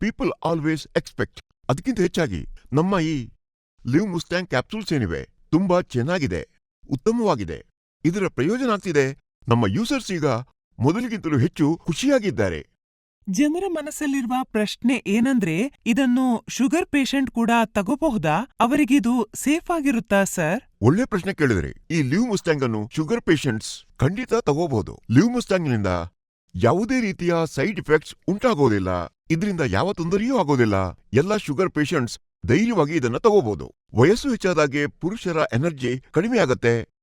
People always expect ಅದಕ್ಕಿಂತ ಹೆಚ್ಚಾಗಿ ನಮ್ಮ ಈ ಲಿವ್ ಮುಸ್ಟ್ಯಾಂಗ್ ಕ್ಯಾಪ್ಸೂಲ್ಸ್ ಏನಿವೆ ತುಂಬಾ ಚೆನ್ನಾಗಿದೆ ಉತ್ತಮವಾಗಿದೆ. ಇದರ ಪ್ರಯೋಜನ ಆಗ್ತಿದೆ ನಮ್ಮ ಯೂಸರ್ಸ್ ಈಗ ಮೊದಲಿಗಿಂತಲೂ ಹೆಚ್ಚು ಖುಷಿಯಾಗಿದ್ದಾರೆ. ಜನರ ಮನಸ್ಸಲ್ಲಿರುವ ಪ್ರಶ್ನೆ ಏನಂದ್ರೆ ಇದನ್ನು ಶುಗರ್ ಪೇಷಂಟ್ ಕೂಡ ತಗೋಬಹುದಾ? ಅವರಿಗಿದು ಸೇಫ್ ಆಗಿರುತ್ತಾ ಸರ್ ಒಳ್ಳೆ ಪ್ರಶ್ನೆ ಕೇಳಿದ್ರೆ. ಈ ಲಿವ್ ಮುಸ್ಟ್ಯಾಂಗ್ ಅನ್ನು ಶುಗರ್ ಪೇಷಂಟ್ಸ್ ಖಂಡಿತ ತಗೋಬಹುದು. ಲಿವ್ ಮುಸ್ಟ್ಯಾಂಗ್ನಿಂದ ಯಾವುದೇ ರೀತಿಯ ಸೈಡ್ ಇಫೆಕ್ಟ್ಸ್ ಉಂಟಾಗೋದಿಲ್ಲ. ಇದರಿಂದ ಯಾವ ತೊಂದರೆಯೂ ಆಗೋದಿಲ್ಲ. ಎಲ್ಲ ಶುಗರ್ ಪೇಷಂಟ್ಸ್ ಧೈರ್ಯವಾಗಿ ಇದನ್ನ ತಗೋಬಹುದು ವಯಸ್ಸು ಹೆಚ್ಚಾದಾಗೆ ಪುರುಷರ ಎನರ್ಜಿ ಕಡಿಮೆ ಆಗತ್ತೆ.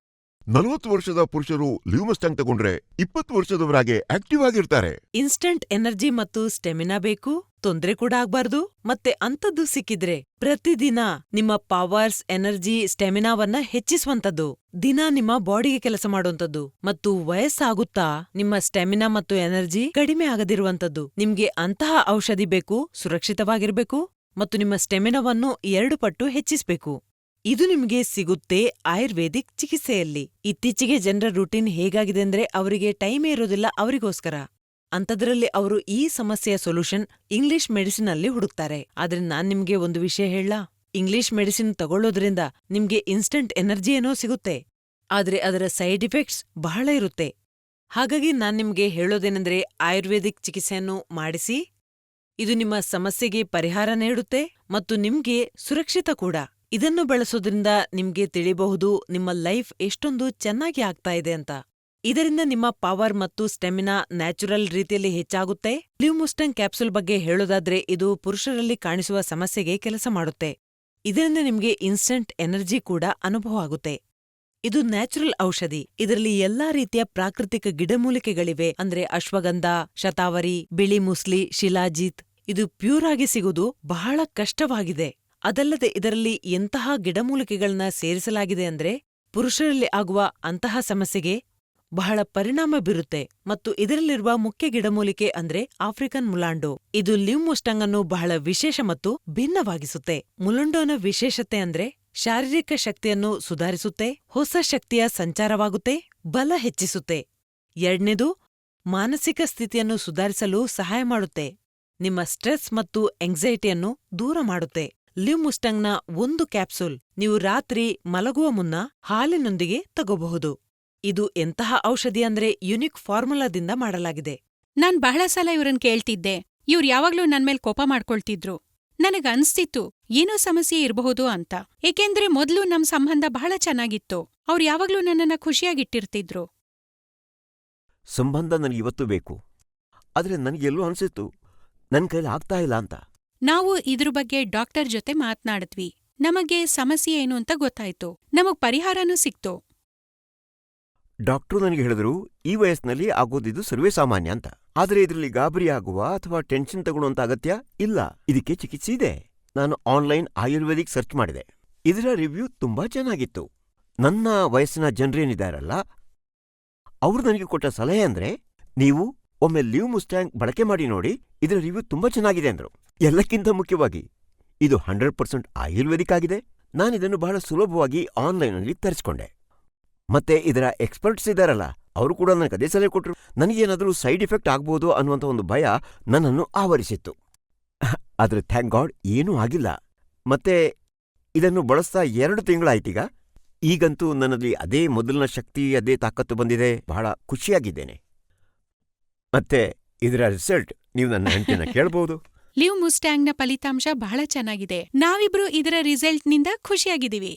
ನಲವತ್ತು ವರ್ಷದ ಪುರುಷರು ಲಿವ್ ತಗೊಂಡ್ರೆ ಇಪ್ಪತ್ತು ವರ್ಷದವರಾಗೆ ಆಕ್ಟಿವ್ ಆಗಿರ್ತಾರೆ. ಇನ್ಸ್ಟಂಟ್ ಎನರ್ಜಿ ಮತ್ತು ಸ್ಟೆಮಿನಾ ಬೇಕು, ತೊಂದ್ರೆ ಕೂಡ ಆಗ್ಬಾರ್ದು. ಮತ್ತೆ ಅಂಥದ್ದು ಸಿಕ್ಕಿದ್ರೆ ಪ್ರತಿದಿನ ನಿಮ್ಮ ಪವರ್ಸ್, ಎನರ್ಜಿ, ಸ್ಟೆಮಿನಾವನ್ನ ಹೆಚ್ಚಿಸುವಂತದ್ದು ದಿನ ನಿಮ್ಮ ಬಾಡಿಗೆ ಕೆಲಸ ಮಾಡುವಂತದ್ದು ಮತ್ತು ವಯಸ್ಸಾಗುತ್ತಾ ನಿಮ್ಮ ಸ್ಟೆಮಿನಾ ಮತ್ತು ಎನರ್ಜಿ ಕಡಿಮೆ ಆಗದಿರುವಂಥದ್ದು. ನಿಮ್ಗೆ ಅಂತಹ ಔಷಧಿ ಬೇಕು, ಸುರಕ್ಷಿತವಾಗಿರ್ಬೇಕು. ಮತ್ತು ನಿಮ್ಮ ಸ್ಟೆಮಿನಾವನ್ನು ಎರಡು ಪಟ್ಟು ಹೆಚ್ಚಿಸ್ಬೇಕು. ಇದು ನಿಮ್ಗೆ ಸಿಗುತ್ತೆ ಆಯುರ್ವೇದಿಕ್ ಚಿಕಿತ್ಸೆಯಲ್ಲಿ. ಇತ್ತೀಚೆಗೆ ಜನರ ರೂಟೀನ್ ಹೇಗಾಗಿದೆ ಅಂದ್ರೆ ಅವರಿಗೆ ಟೈಮೇ ಇರೋದಿಲ್ಲ, ಅವರಿಗೋಸ್ಕರ. ಅಂಥದ್ರಲ್ಲಿ ಅವರು ಈ ಸಮಸ್ಯೆಯ ಸೊಲ್ಯೂಷನ್ ಇಂಗ್ಲಿಷ್ ಮೆಡಿಸಿನ್ ಅಲ್ಲಿ ಹುಡುಕ್ತಾರೆ. ಆದ್ರೆ ನಾನ್ ನಿಮ್ಗೆ ಒಂದು ವಿಷಯ ಹೇಳ ಇಂಗ್ಲಿಷ್ ಮೆಡಿಸಿನ್ ತಗೊಳ್ಳೋದ್ರಿಂದ ನಿಮ್ಗೆ ಇನ್ಸ್ಟಂಟ್ ಎನರ್ಜಿ ಏನೋ ಸಿಗುತ್ತೆ. ಆದ್ರೆ ಅದರ ಸೈಡ್ ಇಫೆಕ್ಟ್ಸ್ ಬಹಳ ಇರುತ್ತೆ. ಹಾಗಾಗಿ ನಾನ್ ನಿಮ್ಗೆ ಹೇಳೋದೇನೆಂದ್ರೆ ಆಯುರ್ವೇದಿಕ್ ಚಿಕಿತ್ಸೆಯನ್ನು ಮಾಡಿಸಿ. ಇದು ನಿಮ್ಮ ಸಮಸ್ಯೆಗೆ ಪರಿಹಾರ ನೀಡುತ್ತೆ ಮತ್ತು ನಿಮ್ಗೆ ಸುರಕ್ಷಿತ ಕೂಡ. ಇದನ್ನು ಬಳಸೋದ್ರಿಂದ ನಿಮ್ಗೆ ತಿಳಿಬಹುದು ನಿಮ್ಮ ಲೈಫ್ ಎಷ್ಟೊಂದು ಚೆನ್ನಾಗಿ ಆಗ್ತಾ ಇದೆ ಅಂತ. ಇದರಿಂದ ನಿಮ್ಮ ಪವರ್ ಮತ್ತು ಸ್ಟೆಮಿನಾ ನ್ಯಾಚುರಲ್ ರೀತಿಯಲ್ಲಿ ಹೆಚ್ಚಾಗುತ್ತೆ. ಬ್ಲೂ ಮುಸ್ಟಂಗ್ ಕ್ಯಾಪ್ಸುಲ್ ಬಗ್ಗೆ ಹೇಳೋದಾದ್ರೆ ಇದು ಪುರುಷರಲ್ಲಿ ಕಾಣಿಸುವ ಸಮಸ್ಯೆಗೆ ಕೆಲಸ ಮಾಡುತ್ತೆ. ಇದರಿಂದ ನಿಮ್ಗೆ ಇನ್ಸ್ಟಂಟ್ ಎನರ್ಜಿ ಕೂಡ ಅನುಭವ ಆಗುತ್ತೆ. ಇದು ನ್ಯಾಚುರಲ್ ಔಷಧಿ. ಇದರಲ್ಲಿ ಎಲ್ಲಾ ರೀತಿಯ ಪ್ರಾಕೃತಿಕ ಗಿಡಮೂಲಿಕೆಗಳಿವೆ. ಅಂದ್ರೆ ಅಶ್ವಗಂಧ, ಶತಾವರಿ, ಬಿಳಿ ಮುಸ್ಲಿ, ಶಿಲಾಜೀತ್. ಇದು ಪ್ಯೂರ್ ಆಗಿ ಸಿಗುವುದು ಬಹಳ ಕಷ್ಟವಾಗಿದೆ. ಅದಲ್ಲದೆ ಇದರಲ್ಲಿ ಎಂತಹ ಗಿಡಮೂಲಿಕೆಗಳನ್ನ ಸೇರಿಸಲಾಗಿದೆ ಅಂದ್ರೆ ಪುರುಷರಲ್ಲಿ ಆಗುವ ಅಂತಹ ಸಮಸ್ಯೆಗೆ ಬಹಳ ಪರಿಣಾಮ ಬೀರುತ್ತೆ. ಮತ್ತು ಇದರಲ್ಲಿರುವ ಮುಖ್ಯ ಗಿಡಮೂಲಿಕೆ ಅಂದ್ರೆ ಆಫ್ರಿಕನ್ ಮುಲಾಂಡೋ. ಇದು ಲಿವ್ ಮುಸ್ಟಂಗ್ ಅನ್ನು ಬಹಳ ವಿಶೇಷ ಮತ್ತು ಭಿನ್ನವಾಗಿಸುತ್ತೆ. ಮುಲಾಂಡೋನ ವಿಶೇಷತೆ ಅಂದ್ರೆ ಶಾರೀರಿಕ ಶಕ್ತಿಯನ್ನು ಸುಧಾರಿಸುತ್ತೆ, ಹೊಸ ಶಕ್ತಿಯ ಸಂಚಾರವಾಗುತ್ತೆ, ಬಲ ಹೆಚ್ಚಿಸುತ್ತೆ. ಎರಡನೇದು, ಮಾನಸಿಕ ಸ್ಥಿತಿಯನ್ನು ಸುಧಾರಿಸಲು ಸಹಾಯ ಮಾಡುತ್ತೆ. ನಿಮ್ಮ ಸ್ಟ್ರೆಸ್ ಮತ್ತು ಎಂಗ್ಸೈಟಿಯನ್ನು ದೂರ ಮಾಡುತ್ತೆ. ಲಿವ್ ಮುಸ್ಟಂಗ್ನ ಒಂದು ಕ್ಯಾಪ್ಸೂಲ್ ನೀವು ರಾತ್ರಿ ಮಲಗುವ ಮುನ್ನ ಹಾಲಿನೊಂದಿಗೆ ತಗೋಬಹುದು. ಇದು ಎಂತಹ ಔಷಧಿ ಅಂದ್ರೆ ಯುನಿಕ್ ಫಾರ್ಮುಲಾದಿಂದ ಮಾಡಲಾಗಿದೆ. ನಾನ್ ಬಹಳ ಸಲ ಇವ್ರನ್ ಕೇಳ್ತಿದ್ದೆ. ಇವ್ರ್ ಯಾವಾಗ್ಲೂ ನನ್ಮೇಲ್ ಕೋಪ ಮಾಡ್ಕೊಳ್ತಿದ್ರು. ನನಗ್ ಅನ್ಸ್ತಿತ್ತು ಏನೋ ಸಮಸ್ಯೆ ಇರಬಹುದು ಅಂತ. ಏಕೆಂದ್ರೆ ಮೊದ್ಲು ನಮ್ ಸಂಬಂಧ ಬಹಳ ಚೆನ್ನಾಗಿತ್ತು. ಅವ್ರು ಯಾವಾಗ್ಲೂ ನನ್ನನ್ನ ಖುಷಿಯಾಗಿಟ್ಟಿರ್ತಿದ್ರು ಸಂಬಂಧ ನನಗೆ ಇವತ್ತು ಬೇಕು. ಆದ್ರೆ ನನ್ಗೆಲ್ಲೂ ಅನ್ಸಿತ್ತು ನನ್ನ ಕೈಲಿ ಆಗ್ತಾ ಇಲ್ಲ ಅಂತ. ನಾವು ಇದ್ರ ಬಗ್ಗೆ ಡಾಕ್ಟರ್ ಜೊತೆ ಮಾತ್ನಾಡತ್ವಿ ನಮಗೆ ಸಮಸ್ಯೆ ಏನು ಅಂತ ಗೊತ್ತಾಯ್ತು. ನಮಗ್ ಪರಿಹಾರನೂ ಸಿಕ್ತು. ಡಾಕ್ಟ್ರು ನನಗೆ ಹೇಳಿದ್ರು, ಈ ವಯಸ್ಸಿನಲ್ಲಿ ಆಗೋದಿದು ಸರ್ವೇ ಸಾಮಾನ್ಯ ಅಂತ. ಆದರೆ ಇದರಲ್ಲಿ ಗಾಬರಿ ಆಗುವ ಅಥವಾ ಟೆನ್ಷನ್ ತಗೊಳ್ಳುವಂತ ಅಗತ್ಯ ಇಲ್ಲ. ಇದಕ್ಕೆ ಚಿಕಿತ್ಸೆ ಇದೆ. ನಾನು ಆನ್ಲೈನ್ ಆಯುರ್ವೇದಿಕ್ ಸರ್ಚ್ ಮಾಡಿದೆ. ಇದರ ರಿವ್ಯೂ ತುಂಬಾ ಚೆನ್ನಾಗಿತ್ತು. ನನ್ನ ವಯಸ್ಸಿನ ಜನರೇನಿದ್ದಾರಲ್ಲ ಅವರು ನನಗೆ ಕೊಟ್ಟ ಸಲಹೆ ಅಂದ್ರೆ, ನೀವು ಒಮ್ಮೆ ಲಿವ್ ಮುಸ್ಟ್ಯಾಂಗ್ ಬಳಕೆ ಮಾಡಿ ನೋಡಿ, ಇದರ ರಿವ್ಯೂ ತುಂಬಾ ಚೆನ್ನಾಗಿದೆ ಅಂದ್ರು. ಎಲ್ಲಕ್ಕಿಂತ ಮುಖ್ಯವಾಗಿ, ಇದು ಹಂಡ್ರೆಡ್ ಪರ್ಸೆಂಟ್ ಆಯುರ್ವೇದಿಕ್ ಆಗಿದೆ. ನಾನಿದನ್ನು ಬಹಳ ಸುಲಭವಾಗಿ ಆನ್ಲೈನಲ್ಲಿ ತರಿಸ್ಕೊಂಡೆ. ಮತ್ತೆ ಇದರ ಎಕ್ಸ್ಪರ್ಟ್ಸ್ ಇದ್ದಾರಲ್ಲ ಅವರು ಕೂಡ ನನಗೆ ಅದೇ ಸಲಹೆ ಕೊಟ್ಟರು ನನಗೇನಾದರೂ ಸೈಡ್ ಇಫೆಕ್ಟ್ ಆಗ್ಬೋದು ಅನ್ನುವಂಥ ಒಂದು ಭಯ ನನ್ನನ್ನು ಆವರಿಸಿತ್ತು. ಆದರೆ ಥ್ಯಾಂಕ್ ಗಾಡ್ ಏನೂ ಆಗಿಲ್ಲ. ಮತ್ತೆ ಇದನ್ನು ಬಳಸ್ತಾ ಎರಡು ತಿಂಗಳಾಯ್ತೀಗ? ಈಗಂತೂ ನನ್ನಲ್ಲಿ ಅದೇ ಮೊದಲಿನ ಶಕ್ತಿ, ಅದೇ ತಾಕತ್ತು ಬಂದಿದೆ. ಬಹಳ ಖುಷಿಯಾಗಿದ್ದೇನೆ. ಮತ್ತೆ ಇದರ ರಿಸಲ್ಟ್ ನೀವು ನನ್ನ ಹೆಂಡತಿನ ಕೇಳಬಹುದು ಲಿವ್ ಮುಸ್ಟ್ಯಾಂಗ್ನ ಫಲಿತಾಂಶ ಬಹಳ ಚೆನ್ನಾಗಿದೆ. ನಾವಿಬ್ರು ಇದರ ರಿಸಲ್ಟ್ನಿಂದ ಖುಷಿಯಾಗಿದ್ದೀವಿ.